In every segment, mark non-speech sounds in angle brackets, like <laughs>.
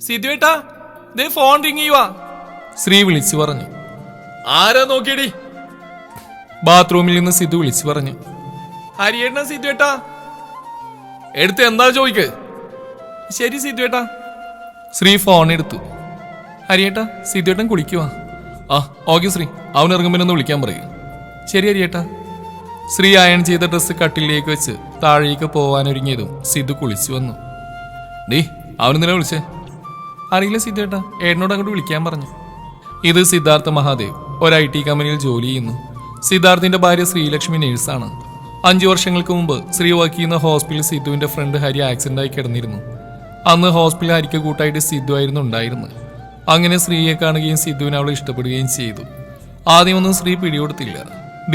സിദ്ധുവേട്ടാ ദേ phone ring ചെയ്യുവാ. ശ്രീ വിളിച്ചു പറഞ്ഞു. ആരാ നോക്കിയടി? ബാത്റൂമിൽ നിന്ന് സിദ്ധു വിളിച്ചു പറഞ്ഞു. ഹരിയേട്ട സിദ്ധുവേട്ടാ. എടുത്ത് എന്താ ചോദിക്ക്? ശരി സിദ്ധുവേട്ടാ. ശ്രീ ഫോൺ എടുത്തു. ഹരിയേട്ടാ സിദ്ധുവേട്ടൻ കുളിക്കുവാ. ആ ഓക്കെ ശ്രീ അവൻ ഇറങ്ങുമ്പോൾ ഒന്ന് വിളിക്കാൻ പറയും. ശരി ഹരിയേട്ടാ. ശ്രീ അയൺ ചെയ്ത ഡ്രസ്സ് കട്ടിലേക്ക് വെച്ച് താഴേക്ക് പോവാനൊരുങ്ങിയതും സിദ്ധു കുളിച്ചു വന്നു. ഡീ അവനെന്തിനാ വിളിച്ചേ? അറിയില്ല സിദ്ധേട്ടാ ഏട്ടനോട് അങ്ങോട്ട് വിളിക്കാൻ പറഞ്ഞു. ഇത് സിദ്ധാർത്ഥ മഹാദേവ്. ഒരു ഐ ടി കമ്പനിയിൽ ജോലി ചെയ്യുന്നു. സിദ്ധാർത്ഥിന്റെ ഭാര്യ ശ്രീലക്ഷ്മി നേഴ്സാണ്. അഞ്ചു വർഷങ്ങൾക്ക് മുമ്പ് ശ്രീ വർക്ക് ചെയ്യുന്ന ഹോസ്പിറ്റലിൽ സിദ്ധുവിന്റെ ഫ്രണ്ട് ഹരി ആക്സിഡന്റ് ആയി കിടന്നിരുന്നു. അന്ന് ഹോസ്പിറ്റലിൽ ഹരിക്ക് കൂട്ടായിട്ട് സിദ്ധു ആയിരുന്നു ഉണ്ടായിരുന്നത്. അങ്ങനെ ശ്രീയെ കാണുകയും സിദ്ധുവിനെ അവളെ ഇഷ്ടപ്പെടുകയും ചെയ്തു. ആദ്യമൊന്നും ശ്രീ പിടികൊടുത്തില്ല.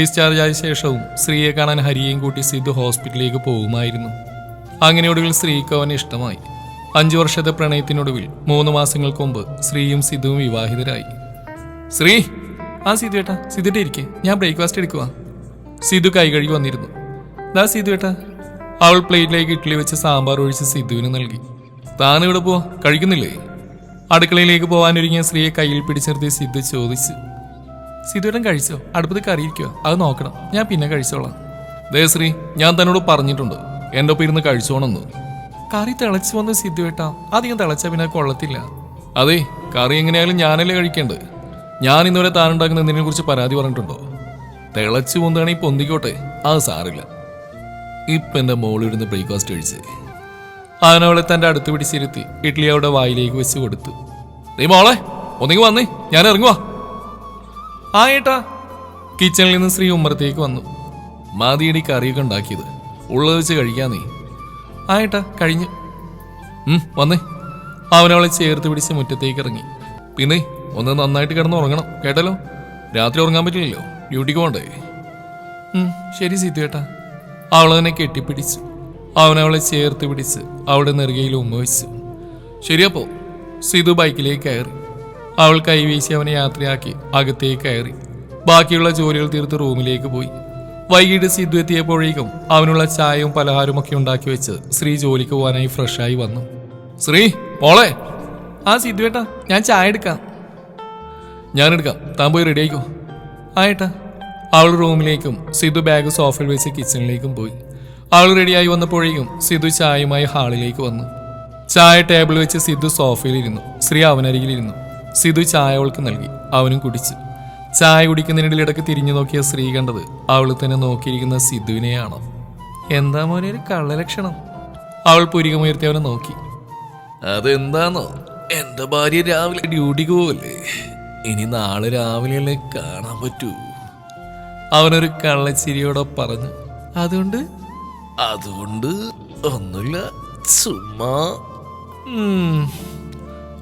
ഡിസ്ചാർജ് ആയ ശേഷവും ശ്രീയെ കാണാൻ ഹരിയെയും കൂട്ടി സിദ്ധു ഹോസ്പിറ്റലിലേക്ക് പോകുമായിരുന്നു. അങ്ങനെ ഒടുവിൽ ശ്രീക്ക് അവനെ ഇഷ്ടമായി. അഞ്ചു വർഷത്തെ പ്രണയത്തിനൊടുവിൽ മൂന്ന് മാസങ്ങൾക്ക് മുമ്പ് ശ്രീയും സിദ്ധുവും വിവാഹിതരായി. ശ്രീ ആ സിധു ഏട്ടാ സിദ്ധുട്ട ഇരിക്കെ ഞാൻ ബ്രേക്ക്ഫാസ്റ്റ് എടുക്കുക സിധു കൈ കഴുകി വന്നിരുന്നു. ദാ സിധു ഏട്ടാ. അവൾ പ്ലേറ്റിലേക്ക് ഇഡ്ഡലി വെച്ച് സാമ്പാർ ഒഴിച്ച് സിദ്ധുവിന് നൽകി. താൻ ഇവിടെ പോവാ കഴിക്കുന്നില്ലേ? അടുക്കളയിലേക്ക് പോകാനൊരുങ്ങിയ സ്ത്രീയെ കയ്യിൽ പിടിച്ചിർത്തി സിദ്ധു ചോദിച്ചു. സിധുവേട്ടൻ കഴിച്ചോ? അടുപ്പത്ത് കറിയിരിക്കോ അത് നോക്കണം ഞാൻ പിന്നെ കഴിച്ചോളാം. ദേ ശ്രീ ഞാൻ തന്നോട് പറഞ്ഞിട്ടുണ്ട് എന്റെ ഒപ്പം ഇരുന്ന് കഴിച്ചോണെന്ന് കറി തിളച്ചു വന്ന് സിദ്ധുവേട്ടാ അധികം തിളച്ച പിന്നെ കൊള്ളത്തില്ല. അതെ കറി എങ്ങനെയായാലും ഞാനല്ലേ കഴിക്കേണ്ടത്. ഞാൻ ഇന്നുവരെ താനുണ്ടാക്കുന്നതിനെ കുറിച്ച് പരാതി പറഞ്ഞിട്ടുണ്ടോ? തിളച്ചു പൊന്തുകയാണെങ്കിൽ പൊന്തിക്കോട്ടെ അത് സാറില്ല ഇപ്പം എന്റെ മോളിരുന്ന് ബ്രേക്ക്ഫാസ്റ്റ് കഴിച്ചേ. അവനവളെ തന്റെ അടുത്ത് പിടിച്ചിരുത്തി ഇഡ്ഡലി അവളുടെ വായിലേക്ക് വെച്ച് കൊടുത്തു. നീ മോളെ ഒന്നിങ്ങ് വന്നേ ഞാൻ ഇറങ്ങുവാ. ആ ഏട്ടാ കിച്ചണിൽ നിന്ന് ശ്രീ ഉമ്മറത്തേക്ക് വന്നു. മാതിയടി കറിയൊക്കെ ഉണ്ടാക്കിയത്. ഉള്ളത് വെച്ച് കഴിക്കാൻ നീ ആ ഏട്ടാ കഴിഞ്ഞു വന്നേ. അവനവളെ ചേർത്ത് പിടിച്ച് മുറ്റത്തേക്ക് ഇറങ്ങി. പിന്നെ ഒന്ന് നന്നായിട്ട് കിടന്ന് ഉറങ്ങണം കേട്ടല്ലോ? രാത്രി ഉറങ്ങാൻ പറ്റില്ലല്ലോ ഡ്യൂട്ടിക്ക് പോണ്ടേ? ഉം, ശരി സീത്തു കേട്ടാ അവളതിനെ കെട്ടിപ്പിടിച്ചു അവനവളെ ചേർത്ത് പിടിച്ച് അവളുടെ നെറുകയിൽ ഉമ്മ വെച്ചു. ശരിയപ്പോ സിധു ബൈക്കിലേക്ക് കയറി. അവൾ കൈവീശി അവനെ യാത്രയാക്കി അകത്തേക്ക് കയറി. ബാക്കിയുള്ള ജോലികൾ തീർത്ത് റൂമിലേക്ക് പോയി. വൈകിട്ട് സിദ്ധു എത്തിയപ്പോഴേക്കും അവനുള്ള ചായയും പലഹാരവും ഒക്കെ ഉണ്ടാക്കി വെച്ച് ശ്രീ ജോലിക്ക് പോകാനായി ഫ്രഷായി വന്നു. ശ്രീ മോളെ. ആ സിദ്ധു ഏട്ടാ ഞാൻ ചായ എടുക്കാം. ഞാൻ എടുക്കാം. താൻ പോയി റെഡി ആയിക്കോ. ആയിട്ടാ അവൾ റൂമിലേക്കും സിദ്ധു ബാഗ് സോഫയിൽ വെച്ച് കിച്ചണിലേക്കും പോയി. അവൾ റെഡിയായി വന്നപ്പോഴേക്കും സിദ്ധു ചായയുമായി ഹാളിലേക്ക് വന്നു. ചായ ടേബിൾ വെച്ച് സിദ്ധു സോഫയിലിരുന്നു ശ്രീ അവനരികിലിരുന്നു സിദ്ധു ചായ അവൾക്ക് നൽകി. അവനും കുടിച്ചു. ചായ കുടിക്കുന്നതിനിടയിൽ ഇടയ്ക്ക് തിരിഞ്ഞു നോക്കിയ സ്ത്രീ കണ്ടത് അവൾ തന്നെ നോക്കിയിരിക്കുന്ന സിദ്ധുവിനെയാണ്. എന്താ മോനെ ഒരു കള്ളലക്ഷണം? അവൾ പുരികമുയർത്തി അവനെ നോക്കി. അതെന്താന്നോ? എന്റെ ഭാര്യ രാവിലെ ഡ്യൂട്ടിക്ക് പോവല്ലേ? ഇനി നാളെ രാവിലെയല്ലേ കാണാൻ പറ്റൂ. അവനൊരു കള്ളച്ചിരിയോടെ പറഞ്ഞു അതുകൊണ്ട്? അതുകൊണ്ട് ഒന്നുമില്ല ചുമ്മാ.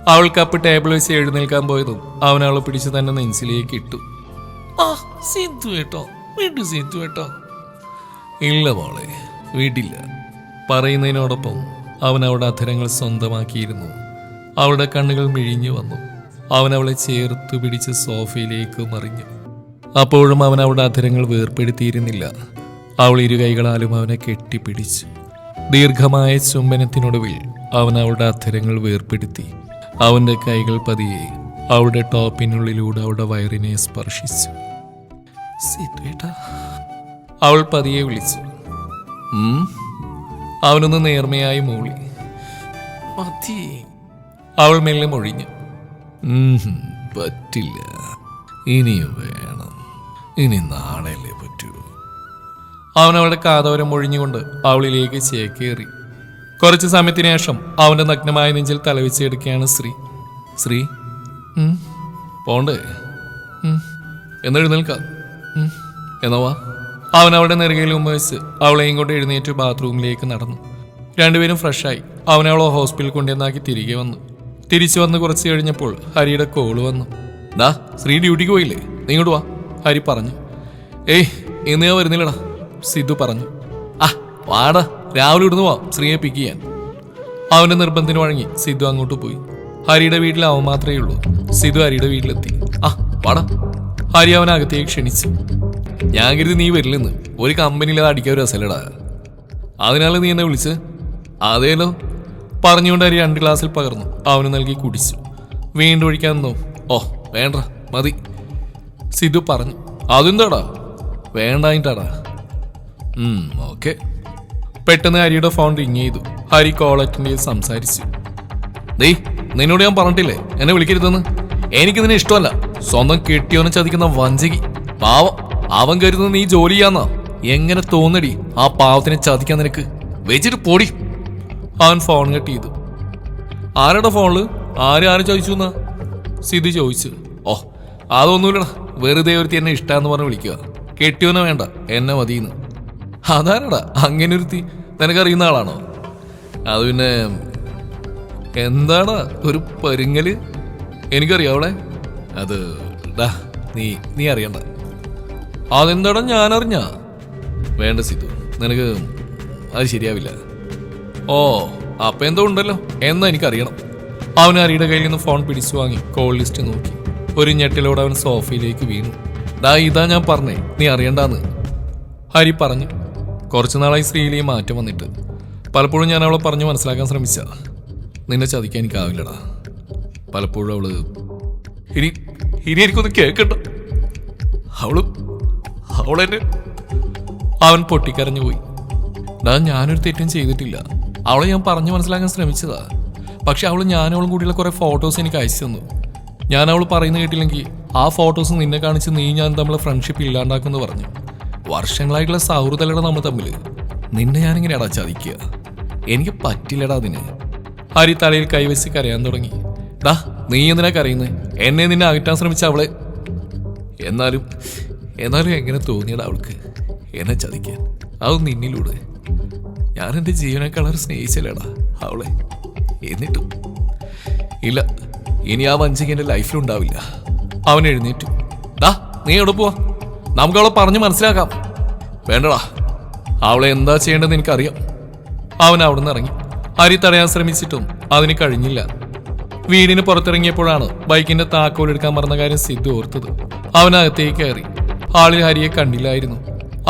അവൾ കപ്പ് ടേബിൾ വെച്ച് എഴുന്നേൽക്കാൻ പോയതും അവൻ അവളെ പിടിച്ച് തന്നെ നെഞ്ചിലേക്ക് ഇട്ടു. ആ സിന്ധു കേട്ടോ വീണ്ടും സിന്ധു കേട്ടോ ഇല്ല മോളെ വീട്ടില്ല പറയുന്നതിനോടൊപ്പം അവൻ അവളുടെ അധരങ്ങൾ സ്വന്തമാക്കിയിരുന്നു. അവളുടെ കണ്ണുകൾ മിഴിഞ്ഞു വന്നു. അവൻ അവളെ ചേർത്ത് പിടിച്ച് സോഫയിലേക്ക് മറിഞ്ഞു. അപ്പോഴും അവൻ അവളുടെ അധരങ്ങൾ വേർപ്പെടുത്തിയിരുന്നില്ല. അവൾ ഇരു കൈകളാലും അവനെ കെട്ടിപ്പിടിച്ചു. ദീർഘമായ ചുംബനത്തിനൊടുവിൽ അവൻ അവളുടെ അധരങ്ങൾ വേർപ്പെടുത്തി. അവന്റെ കൈകൾ പതിയെ അവളുടെ ടോപ്പിനുള്ളിലൂടെ അവളുടെ വയറിനെ സ്പർശിച്ചു. അവൾ പതിയെ വിളിച്ചു. അവനൊന്ന് നേർമയായി മൂളി. അവൾ മെല്ലെ മൊഴിഞ്ഞു. പറ്റില്ല. ഇനിയും വേണം. ഇനി നാളെയല്ലേ പറ്റൂ. അവൻ അവളുടെ കാതോരം മൊഴിഞ്ഞുകൊണ്ട് അവളിലേക്ക് ചേക്കേറി. കുറച്ചു സമയത്തിന് ശേഷം അവന്റെ നഗ്നമായ നെഞ്ചിൽ തലവെച്ചെടുക്കുകയാണ് ശ്രീ. ശ്രീ പോണ്ടേ? എന്നെഴുന്നേൽക്കാം. എന്നാ എഴുന്നേൽക്കാം ഉം, എന്നാ വാ. അവൻ അവളുടെ നെറുകയിൽ ഉമ്മ വെച്ച് അവളെയും കൊണ്ട് എഴുന്നേറ്റ് ബാത്റൂമിലേക്ക് നടന്നു. രണ്ടുപേരും ഫ്രഷായി അവനവളെ ഹോസ്പിറ്റലിൽ കൊണ്ടുവന്നാക്കി തിരികെ വന്നു. തിരിച്ചു വന്ന് കുറച്ച് കഴിഞ്ഞപ്പോൾ ഹരിയുടെ കോൾ വന്നു. ദാ ശ്രീ ഡ്യൂട്ടിക്ക് പോയില്ലേ? നീ ഇങ്ങോട്ട് വാ ഹരി പറഞ്ഞു. ഏയ് ഇന്ന് ഞാൻ വരുന്നില്ലടാ സിദ്ധു പറഞ്ഞു. ആ വാടാ. രാവിലെ ഇവിടുന്ന് പോവാം ശ്രീയെ പിക്ക് ചെയ്യാൻ. അവന്റെ നിർബന്ധത്തിന് വഴങ്ങി സിദ്ധു അങ്ങോട്ട് പോയി. ഹരിയുടെ വീട്ടിൽ അവൻ മാത്രമേ ഉള്ളൂ. സിദ്ധു ഹരിയുടെ വീട്ടിലെത്തി. ആ വാടാ. ഹരി അവനെ അകത്തേക്ക് ക്ഷണിച്ചു. ഞാൻ കരുതി നീ വരില്ലെന്ന്. ഒരു കമ്പനിയിൽ അത് അടിക്കാൻ ഒരു രസമല്ലടാ. അതിനാണ് നീ എന്നെ വിളിച്ച് അതേലോ. പറഞ്ഞുകൊണ്ട് ഹരി രണ്ട് ഗ്ലാസ്സിൽ പകർന്നു. അവന് നൽകി കുടിച്ചു. വീണ്ടും ഒഴിക്കാൻ നിന്നു ഓ വേണ്ട. മതി. സിദ്ധു പറഞ്ഞു. അതെന്താടാ? വേണ്ടായിട്ടാടാ. ഓക്കെ പെട്ടെന്ന് ഹരിയുടെ ഫോൺ റിങ് ചെയ്തു. ഹരി കോൾ സംസാരിച്ചു. ദേ നിന്നോട് ഞാൻ പറഞ്ഞിട്ടില്ലേ? എന്നെ വിളിക്കരുതെന്ന്? എനിക്ക് നിന്നെ ഇഷ്ടമല്ല. സ്വന്തം കെട്ടിയോനെ ചതിക്കുന്ന വഞ്ചകി. പാവം. അവൻ കരുതുന്ന നീ ജോലി ചെയ്യാന്നാ. എങ്ങനെ തോന്നടി ആ പാവത്തിനെ ചതിക്കാൻ നിനക്ക്? വെച്ചിട്ട് പൊടി. അവൻ ഫോൺ കട്ട് ചെയ്തു. ആരുടെ ഫോണിൽ ആരും ആരും ചോദിച്ചു എന്നാ? സിധു ചോദിച്ചു. ഓ അതൊന്നുമില്ലടാ. വെറുതെ ഒരുത്തി എന്നെ ഇഷ്ടമെന്ന് പറഞ്ഞ് വിളിക്കുക കെട്ടിയോനെ വേണ്ട. എന്നെ മതിയെന്ന്. അതാരടാ? അങ്ങനെ ഒരുത്തി നിനക്കറിയുന്ന ആളാണോ? അത് പിന്നെ എന്താടാ ഒരു പരുങ്ങൽ? എനിക്കറിയാം അവളെ. അത് ഡാ നീ നീ അറിയണ്ട. അതെന്താടാ ഞാൻ വേണ്ട സിദ്ധു നിനക്ക് അത് ശരിയാവില്ല. ഓ അപ്പൊ എന്തോ ഉണ്ടല്ലോ. എന്നാ എനിക്കറിയണം. അവൻ അരിയുടെ കയ്യിൽ നിന്ന് ഫോൺ പിടിച്ചു വാങ്ങി കോൾ ലിസ്റ്റ് നോക്കി. ഒരു ഞെട്ടിലോടെ അവൻ സോഫയിലേക്ക് വീണു. ഡാ ഇതാ ഞാൻ പറഞ്ഞേ നീ അറിയണ്ടാന്ന്. ഹരി പറഞ്ഞു. കുറച്ചു നാളായി ഈ മാറ്റം വന്നിട്ട്. പലപ്പോഴും ഞാൻ അവളെ പറഞ്ഞു മനസ്സിലാക്കാൻ ശ്രമിച്ച. നിന്നെ ചതിക്കാൻ എനിക്കാവില്ലടാ. പലപ്പോഴും അവൾ ഇനി ഇനി എനിക്കൊന്ന് കേൾക്കണ്ട. അവൾ അവളെന്നെ അവൻ പൊട്ടിക്കരഞ്ഞു പോയി. ഡാ ഞാനൊരു തെറ്റും ചെയ്തിട്ടില്ല. അവളെ ഞാൻ പറഞ്ഞു മനസ്സിലാക്കാൻ ശ്രമിച്ചതാ. പക്ഷെ അവൾ ഞാനവളും കൂടിയുള്ള കുറെ ഫോട്ടോസ് എനിക്ക് അയച്ചു തന്നു. ഞാൻ അവൾ പറയുന്ന കേട്ടില്ലെങ്കിൽ ആ ഫോട്ടോസ് നിന്നെ കാണിച്ച് നീ ഞാൻ തമ്മിലെ ഫ്രണ്ട്ഷിപ്പ് ഇല്ലാണ്ടാക്കുമെന്ന് പറഞ്ഞു. വർഷങ്ങളായിട്ടുള്ള സൗഹൃദങ്ങളാണ് നമ്മൾ തമ്മിൽ നിന്നെ ഞാനിങ്ങനെയാടാ ചതിക്കുക. എനിക്ക് പറ്റില്ലടാ അതിന്. ഹരി തലയിൽ കൈവച്ച് കരയാൻ തുടങ്ങി. ദാ നീ എന്തിനാ കരയുന്നത് എന്നെ നിന്നെ അകറ്റാൻ ശ്രമിച്ച അവളെ. എന്നാലും എന്നാലും എങ്ങനെ തോന്നിയടാ അവൾക്ക് എന്നെ ചതിക്കാൻ? അത് നിന്നിലൂടെ. ഞാൻ എന്റെ ജീവനേക്കാളൊരു സ്നേഹിച്ചില്ലടാ അവളെ. എന്നിട്ടും. ഇല്ല ഇനി ആ വഞ്ചിക്ക് എന്റെ ലൈഫിലുണ്ടാവില്ല. അവൻ എഴുന്നേറ്റു. ദാ നീ എവിടെ പോവാ? നമുക്ക് അവളെ പറഞ്ഞ് മനസ്സിലാക്കാം. വേണ്ടടാ അവളെ എന്താ ചെയ്യേണ്ടതെന്ന് എനിക്കറിയാം. അവൻ അവിടുന്ന് ഇറങ്ങി. അരി തടയാൻ ശ്രമിച്ചിട്ടും അതിന് കഴിഞ്ഞില്ല. വീടിന് പുറത്തിറങ്ങിയപ്പോഴാണ് ബൈക്കിന്റെ താക്കോൽ എടുക്കാൻ മറന്ന കാര്യം സിദ്ധു ഓർത്തത്. അവനകത്തേക്ക് കയറി. ഹാളിൽ ഹരിയെ കണ്ടില്ലായിരുന്നു.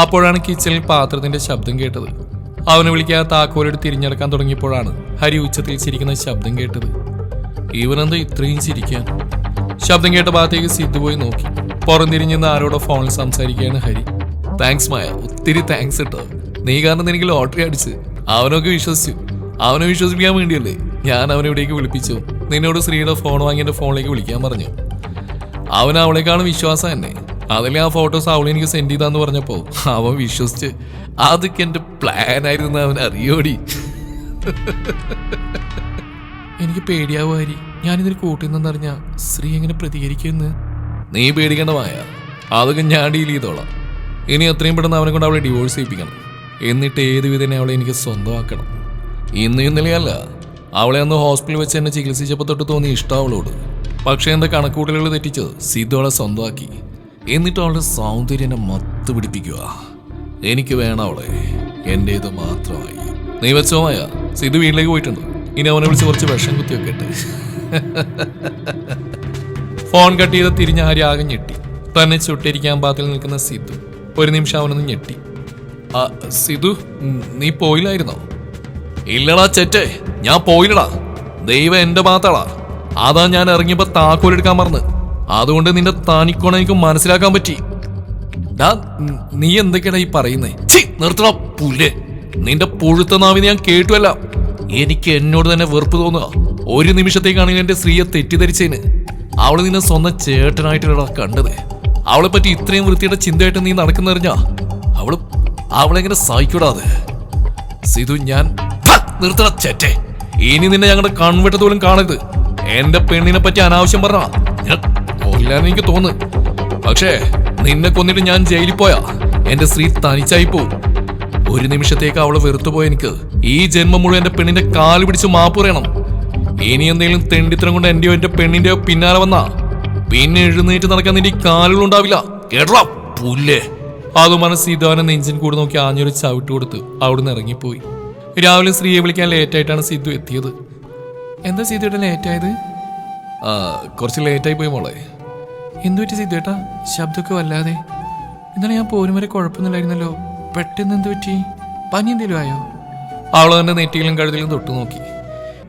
അപ്പോഴാണ് കിച്ചണിൽ പാത്രത്തിന്റെ ശബ്ദം കേട്ടത്. അവനെ വിളിക്കാതെ താക്കോലെടുത്ത് തിരിഞ്ഞെടുക്കാൻ തുടങ്ങിയപ്പോഴാണ് ഹരി ഉച്ചത്തിൽ ചിരിക്കുന്ന ശബ്ദം കേട്ടത്. ഇവനെന്താ ഇത്രയും ചിരിക്കാൻ? ശബ്ദം കേട്ട ഭാഗത്തേക്ക് സിദ്ധു പോയി നോക്കി. പുറംതിരിഞ്ഞെന്ന് ആരോടോ ഫോണിൽ സംസാരിക്കുകയാണ് ഹരി. താങ്ക്സ് മായ. ഒത്തിരി താങ്ക്സ് കേട്ടോ നീ കാരണം എനിക്ക് ലോട്ടറി അടിച്ച്. അവനൊക്കെ വിശ്വസിച്ചു. അവനെ വിശ്വസിപ്പിക്കാൻ വേണ്ടിയല്ലേ ഞാൻ അവനെ ഇവിടേക്ക് വിളിപ്പിച്ചു. നിന്നോട് ശ്രീയുടെ ഫോൺ വാങ്ങി എന്റെ ഫോണിലേക്ക് വിളിക്കാൻ പറഞ്ഞു. അവൻ അവളെക്കാളും വിശ്വാസം തന്നെ അതിലെ ആ ഫോട്ടോസ് അവൾ എനിക്ക് സെൻഡ് ചെയ്താന്ന് പറഞ്ഞപ്പോ അവൻ വിശ്വസിച്ച് അതൊക്കെ എന്റെ പ്ലാൻ ആയിരുന്നു അവൻ അറിയോടി. എനിക്ക് പേടിയാവുമാരി ഞാനിതിന് കൂട്ടിന്നറിഞ്ഞ ശ്രീ എങ്ങനെ പ്രതികരിക്കുമെന്ന്. നീ പേടിക്കേണ്ട മായ അതൊക്കെ ഞാൻ ഡീൽ ചെയ്തോളാം. ഇനി എത്രയും പെട്ടെന്ന് അവനെ കൊണ്ട് അവളെ ഡിവോഴ്സ് ചെയ്യിപ്പിക്കണം. എന്നിട്ട് ഏത് അവളെ എനിക്ക് സ്വന്തമാക്കണം. ഇന്ന് ഇന്നലെയല്ല അവളെ അന്ന് ഹോസ്പിറ്റലിൽ വെച്ച് എന്നെ ചികിത്സിച്ചപ്പോൾ തൊട്ട് തോന്നി ഇഷ്ടം അവളോട്. പക്ഷേ എന്റെ കണക്കൂട്ടലുകൾ തെറ്റിച്ച് സിദ്ധു അവളെ സ്വന്തമാക്കി. എന്നിട്ട് അവളുടെ സൗന്ദര്യം മത്ത് പിടിപ്പിക്കുക. എനിക്ക് വേണം അവളെ. എന്റേത് മാത്രമായി. നീ വെച്ചോമായ സിദ്ധു വീട്ടിലേക്ക് പോയിട്ടുണ്ട്. ഇനി അവനെ വിളിച്ച് കുറച്ച് വിഷം കുത്തി വെക്കട്ടെ <laughs> ഫോൺ കട്ട് ചെയ്ത് തിരിഞ്ഞ ആര്യ ആകെ ഞെട്ടി. തന്നെ ചുട്ടിരിക്കാൻ പാത്തിൽ നിൽക്കുന്ന സിദ്ധു. ഒരു നിമിഷം അവനൊന്ന് ഞെട്ടി. ആ സിധു നീ പോയില്ലായിരുന്നോ? ഇല്ലടാ ചെറ്റേ ഞാൻ പോയില്ലടാ. ദൈവം എന്റെ മാത്രടാ അതാ ഞാൻ ഇറങ്ങിയപ്പോ താക്കോലെടുക്കാൻ മറന്ന്. അതുകൊണ്ട് നിന്റെ താനിക്കോണ എനിക്ക് മനസ്സിലാക്കാൻ പറ്റി. നീ എന്തൊക്കെയാണ് ഈ പറയുന്നേ? ഛീ നിർത്തണ നിന്റെ പുഴുത്ത നാവി ഞാൻ കേട്ടുവല്ല. എനിക്ക് എന്നോട് തന്നെ വെറുപ്പ് തോന്നുക. ഒരു നിമിഷത്തേക്കാണെങ്കിൽ എന്റെ സ്ത്രീയെ തെറ്റിദ്ധരിച്ചതിന് അവൾ നിന്നെ സ്വന്തം ചേട്ടനായിട്ടാണ് കണ്ടത്. അവളെ പറ്റി ഇത്രയും വൃത്തിയുടെ ചിന്തയായിട്ട് നീ നടക്കുന്നറിഞ്ഞാ? അവൾ അവളെങ്ങനെ സഹിക്കൂടാതെ. സിധു ഞാൻ നിർത്തണ ചേറ്റെ ഇനി നിന്നെ ഞങ്ങളുടെ കൺവെട്ടത്ത് പോലും കാണരുത്. എന്റെ പെണ്ണിനെ പറ്റി അനാവശ്യം പറഞ്ഞ എനിക്ക് തോന്നുന്നു. പക്ഷേ നിന്നെ കൊന്നിട്ട് ഞാൻ ജയിലിൽ പോയാ? എന്റെ സ്ത്രീ തനിച്ചായി പോവും. ഒരു നിമിഷത്തേക്ക് അവളെ വെറുത്തുപോയ എനിക്ക് ഈ ജന്മം മുഴുവൻ എന്റെ പെണ്ണിന്റെ കാൽ പിടിച്ച് മാപ്പ് പറയണം. ഇനി എന്തെങ്കിലും തെണ്ടിത്തരം കൊണ്ട് എന്റെയോ എന്റെ പെണ്ണിന്റെയോ പിന്നാലെ വന്നാ പിന്നെ എഴുന്നേറ്റ് നടക്കാൻ നിന്റെ കാലുകൾ കാലുകളുണ്ടാവില്ല. കേട്ടോ പുല്ലേ? അത് മനസ്സ് സീതാവിനെ നെഞ്ചിൻ കൂടെ നോക്കി ആഞ്ഞൊരു ചവിട്ട് കൊടുത്ത് അവിടുന്ന് ഇറങ്ങിപ്പോയി. രാവിലെ സ്ത്രീയെ വിളിക്കാൻ ലേറ്റായിട്ടാണ് സിദ്ധു എത്തിയത്. എന്താ സിദ്ധുയുടെ ലേറ്റായത് ആ കുറച്ച് ലേറ്റായി പോയി മോളെ. എന്തു പറ്റി സിദ്ധുവേട്ടാ ശബ്ദമൊക്കെ വല്ലാതെ. ഇന്നലെ ഞാൻ പോരും വരെ കുഴപ്പമൊന്നുമില്ലായിരുന്നല്ലോ. പെട്ടെന്ന് എന്ത് പറ്റി? പനി എന്തെങ്കിലും ആയോ? അവൾ തന്നെ നെറ്റിയിലും കഴുതിലും തൊട്ടു നോക്കി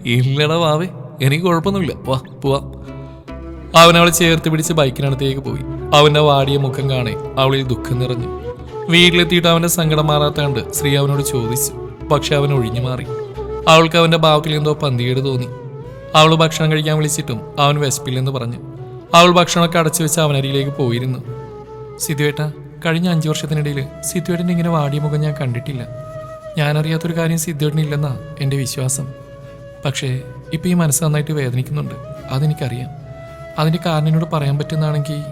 ഇല്ലടാ വാവേ എനിക്ക് കുഴപ്പമൊന്നുമില്ല. വാ പോവാ. അവൻ അവളെ ചേർത്ത് പിടിച്ച് ബൈക്കിനടുത്തേക്ക് പോയി. അവന്റെ വാടിയ മുഖം കാണേ അവളിൽ ദുഃഖം നിറഞ്ഞു. വീട്ടിലെത്തിയിട്ട് അവന്റെ സങ്കടം മാറാത്ത കണ്ട് ശ്രീ അവനോട് ചോദിച്ചു. പക്ഷെ അവൻ ഒഴിഞ്ഞു മാറി. അവൾക്ക് അവന്റെ ഭാവത്തിൽ എന്തോ പന്തികേട് തോന്നി. അവൾ ഭക്ഷണം കഴിക്കാൻ വിളിച്ചിട്ടും അവൻ വിശപ്പില്ലെന്ന് പറഞ്ഞു. അവൾ ഭക്ഷണമൊക്കെ അടച്ചു വെച്ച് അവനരിയിലേക്ക് പോയിരുന്നു. സിദ്ധുവേട്ട കഴിഞ്ഞ അഞ്ചു വർഷത്തിനിടയിൽ സിദ്ധുവേട്ടന്റെ ഇങ്ങനെ വാടിയ മുഖം ഞാൻ കണ്ടിട്ടില്ല. ഞാനറിയാത്തൊരു കാര്യം സിദ്ധുവേട്ടനില്ലെന്നാണ് എന്റെ വിശ്വാസം. പക്ഷേ ഇപ്പം ഈ മനസ്സ് നന്നായിട്ട് വേദനിക്കുന്നുണ്ട്. അതെനിക്കറിയാം. അതിന്റെ കാരണം എന്നോട് പറയാൻ പറ്റുന്നതാണെങ്കിൽ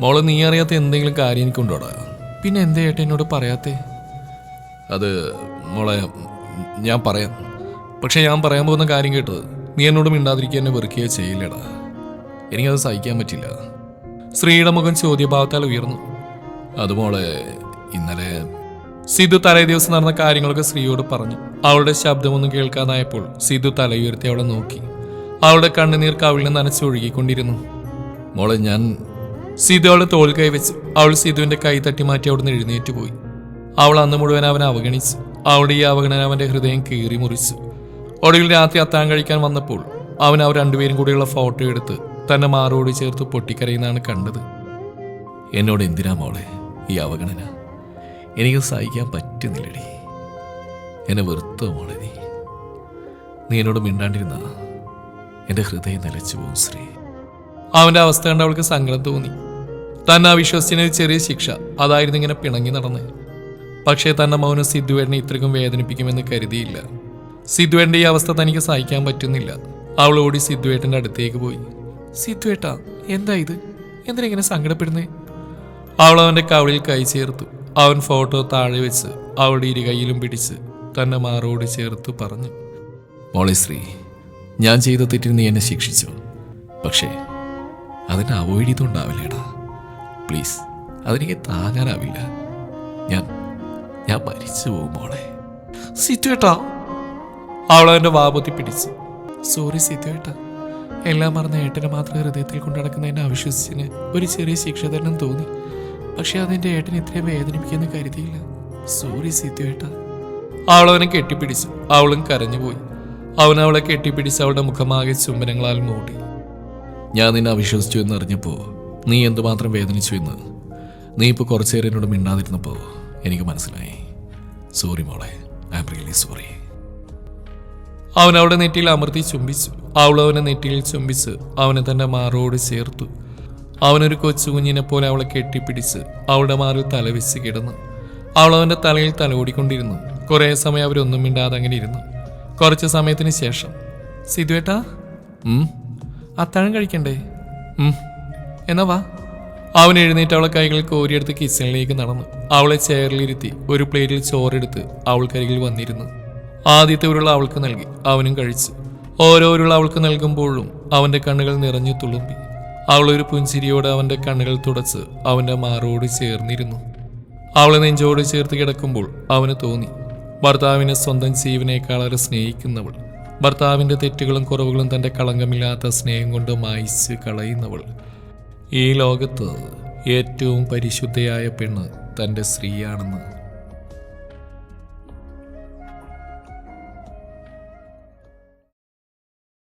മോൾ നീ അറിയാത്ത എന്തെങ്കിലും കാര്യം എനിക്കുണ്ടോടാ? പിന്നെ എന്തേ ഏട്ടാ എന്നോട് പറയാത്തേ? അത് മോളെ ഞാൻ പറയാം. പക്ഷേ ഞാൻ പറയാൻ പോകുന്ന കാര്യം കേട്ടത് നീ എന്നോട് മിണ്ടാതിരിക്കുക എന്നെ വെറുക്കുകയോ ചെയ്യില്ലടാ. എനിക്കത് സഹിക്കാൻ പറ്റില്ല. ശ്രീയുടെ മുഖം ചോദ്യഭാവത്താൽ ഉയർന്നു. അത് മോളെ ഇന്നലെ സിദ്ധു തലേ ദിവസം നടന്ന കാര്യങ്ങളൊക്കെ സ്ത്രീയോട് പറഞ്ഞു. അവളുടെ ശബ്ദമൊന്നും കേൾക്കാതായപ്പോൾ സിദ്ധു തലയുയർത്തി അവളെ നോക്കി. അവളുടെ കണ്ണുനീർ കവിളിനെ നനച്ചൊഴുകിക്കൊണ്ടിരുന്നു. മോളെ ഞാൻ സിദ്ധു അവളെ തോൾ കൈവച്ച് അവൾ സിദ്ധുവിന്റെ കൈ തട്ടി മാറ്റി അവിടുന്ന് എഴുന്നേറ്റ് പോയി. അവൾ അന്ന് മുഴുവൻ അവനെ അവഗണിച്ചു. അവളുടെ ഈ അവഗണന അവന്റെ ഹൃദയം കീറി മുറിച്ചു. ഒടുവിൽ രാത്രി അത്താൻ കഴിക്കാൻ വന്നപ്പോൾ അവൻ അവർ രണ്ടുപേരും കൂടിയുള്ള ഫോട്ടോ എടുത്ത് തന്നെ മാറോട് ചേർത്ത് പൊട്ടിക്കരയുന്നതാണ് കണ്ടത്. എന്നോട് എന്തിനാ മോളെ ഈ അവഗണന? എനിക്ക് സഹിക്കാൻ പറ്റുന്നില്ലടി. എന്നെ വെറുത്ത നീ. നീ എന്നോട് മിണ്ടാണ്ടിരുന്ന എന്റെ ഹൃദയം നിലച്ചു പോകും ശ്രീ. അവന്റെ അവസ്ഥ കണ്ട് അവൾക്ക് സങ്കടം തോന്നി. തന്നെ അവിശ്വസിച്ചതിന് ചെറിയ ശിക്ഷ. അതായിരുന്നു ഇങ്ങനെ പിണങ്ങി നടന്ന്. പക്ഷേ തന്നെ മൗനം സിദ്ധുവേടനെ ഇത്രയ്ക്കും വേദനിപ്പിക്കുമെന്ന് കരുതിയില്ല. സിദ്ധുവേട്ടന്റെ ഈ അവസ്ഥ തനിക്ക് സഹിക്കാൻ പറ്റുന്നില്ല. അവൾ ഓടി സിദ്ധുവേട്ടന്റെ അടുത്തേക്ക് പോയി. സിദ്ധുവേട്ടാ എന്താ ഇത്? എന്തിനെങ്ങനെ സങ്കടപ്പെടുന്നേ? അവൾ അവന്റെ കവളിൽ കൈ ചേർത്തു. അവൻ ഫോട്ടോ താഴെ വെച്ച് അവളുടെ ഇരു കൈയിലും പിടിച്ച് തന്നെ മാറോട് ചേർത്ത് പറഞ്ഞു. മോളെ ശ്രീ ഞാൻ ചെയ്ത തെറ്റിന് നീ എന്നെ ശിക്ഷിച്ചു. പക്ഷേ അതിനെ അവോയ്ഡ് ചെയ്തുകൊണ്ടാവില്ലേടാ. പ്ലീസ് അതെനിക്ക് താങ്ങാനാവില്ല. ഞാൻ ഞാൻ മരിച്ചു പോകും മോളെ. സിറ്റുവേട്ടാ അവൾ അവന്റെ വാപത്തി പിടിച്ചു. സോറി സിറ്റുവേട്ടാ എല്ലാം മറന്ന ഏട്ടനെ മാത്രം ഹൃദയത്തിൽ കൊണ്ടു നടക്കുന്നതിനെ അവിശ്വസിച്ചതിന് ഒരു ചെറിയ ശിക്ഷ തന്നെ തോന്നി. പക്ഷെ അതെന്റെ ഏട്ടൻ ഇത്രയും വേദനിപ്പിക്കുമെന്ന് കരുതിയില്ല. സോറി ഏട്ടാ അവളവനെ കെട്ടിപ്പിടിച്ചു. അവളും കരഞ്ഞുപോയി അവൻ അവളെ കെട്ടിപ്പിടിച്ച് അവളുടെ മുഖമാകെ ചുംബനങ്ങളാൽ മൂടി. ഞാൻ നിന്നെ അവിശ്വസിച്ചു എന്നറിഞ്ഞപ്പോൾ നീ എന്തുമാത്രം വേദനിച്ചു എന്ന്. നീ ഇപ്പൊ കുറച്ചു നേരം എന്നോട് മിണ്ടാതിരുന്നപ്പോൾ എനിക്ക് മനസ്സിലായി. സോറി മോളെ. ഐ എം റിയലി സോറി അവൻ അവളുടെ നെറ്റിയിൽ അമർത്തി ചുംബിച്ചു. അവളവനെ അവനെ നെറ്റിയിൽ ചുംബിച്ച് അവനെ തന്റെ മാറോട് ചേർത്തു. അവനൊരു കൊച്ചു കുഞ്ഞിനെ പോലെ അവളെ കെട്ടിപ്പിടിച്ച് അവളുടെ മാറിൽ തലവെച്ച് കിടന്നു അവൾ അവന്റെ തലയിൽ തലോടിക്കൊണ്ടിരുന്നു കുറേ സമയം അവരൊന്നും മിണ്ടാതെ അങ്ങനെ ഇരുന്നു. കുറച്ച് സമയത്തിന് ശേഷം സിധുവേട്ടാ അത്താഴം കഴിക്കണ്ടേ? എന്നാ വാ. അവൻ എഴുന്നേറ്റ് അവളെ കൈകൾ കോരിയെടുത്ത് കിച്ചണിലേക്ക് നടന്നു. അവളെ ചെയറിലിരുത്തി ഒരു പ്ലേറ്റിൽ ചോറെടുത്ത് അവൾക്കരികിൽ വന്നിരുന്നു. ആദ്യത്തെ ഉരുള അവൾക്ക് നൽകി അവനും കഴിച്ചു. ഓരോ ഉരുള അവൾക്ക് നൽകുമ്പോഴും അവന്റെ കണ്ണുകൾ നിറഞ്ഞു തുളുമ്പി. അവൾ ഒരു പുഞ്ചിരിയോടെ അവന്റെ കണ്ണുകൾ തുടച്ച് അവന്റെ മാറോട് ചേർന്നിരുന്നു. അവളെ നെഞ്ചോട് ചേർത്ത് കിടക്കുമ്പോൾ അവന് തോന്നി ഭർത്താവിനെ സ്വന്തം ജീവനേക്കാളേറെ സ്നേഹിക്കുന്നവൾ ഭർത്താവിന്റെ തെറ്റുകളും കുറവുകളും തന്റെ കളങ്കമില്ലാത്ത സ്നേഹം കൊണ്ട് മായിച്ച് കളയുന്നവൾ. ഈ ലോകത്ത് ഏറ്റവും പരിശുദ്ധയായ പെണ്ണ് തന്റെ സ്ത്രീയാണെന്ന്